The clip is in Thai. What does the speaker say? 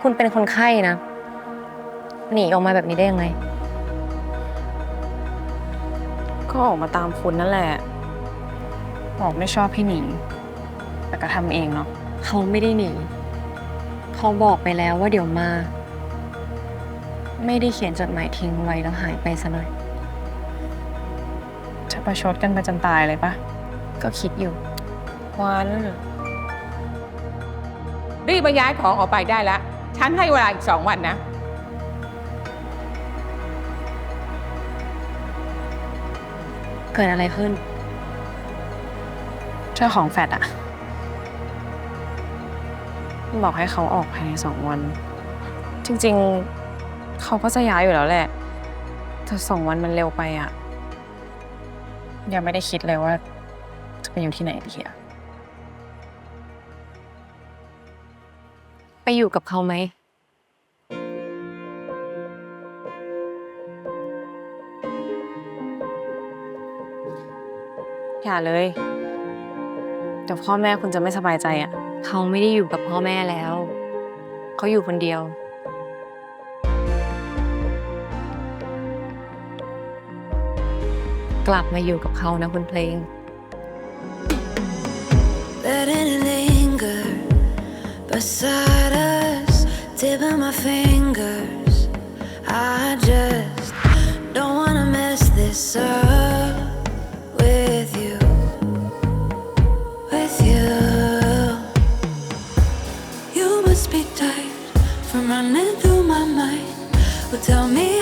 คุณเป็นคนไข้นะ หนีออกมาแบบนี้ได้ยังไง ก็ออกมาตามคุณนั่นแหละ บอกไม่ชอบพี่หนิงแต่ก็ทำเองเนาะ เขาไม่ได้หนี เขาบอกไปแล้วว่าเดี๋ยวมา ไม่ได้เขียนจดหมายทิ้งไว้แล้วหายไปซะหน่อย จะประชดกันไปจนตายเลยปะก็คิดอยู่ วัน รีบมาย้ายของออกไปได้แล้ว ฉันให้เวลาอีกสองวันนะ เกิดอะไรขึ้น เจ้าของแฟดอะบอกให้เขาออกภายในสองวัน จริงๆ เขาก็จะย้ายอยู่แล้วแหละ แต่สองวันมันเร็วไปอะยังไม่ได้คิดเลยว่า จะไปอยู่ที่ไหนดีอะ ไปอยู่กับเขาไหม อย่าเลย เดี๋ยวพ่อแม่คุณจะไม่สบายใจอะเขาไม่ได้อยู่กับพ่อแม่แล้ว เขาอยู่คนเดียว กลับมาอยู่กับเขานะคุณเพลง Letting it linger beside us, dipping my fingers. I just don't wanna mess this up with you. With you. You must be tired from running through my mind. Well, tell me.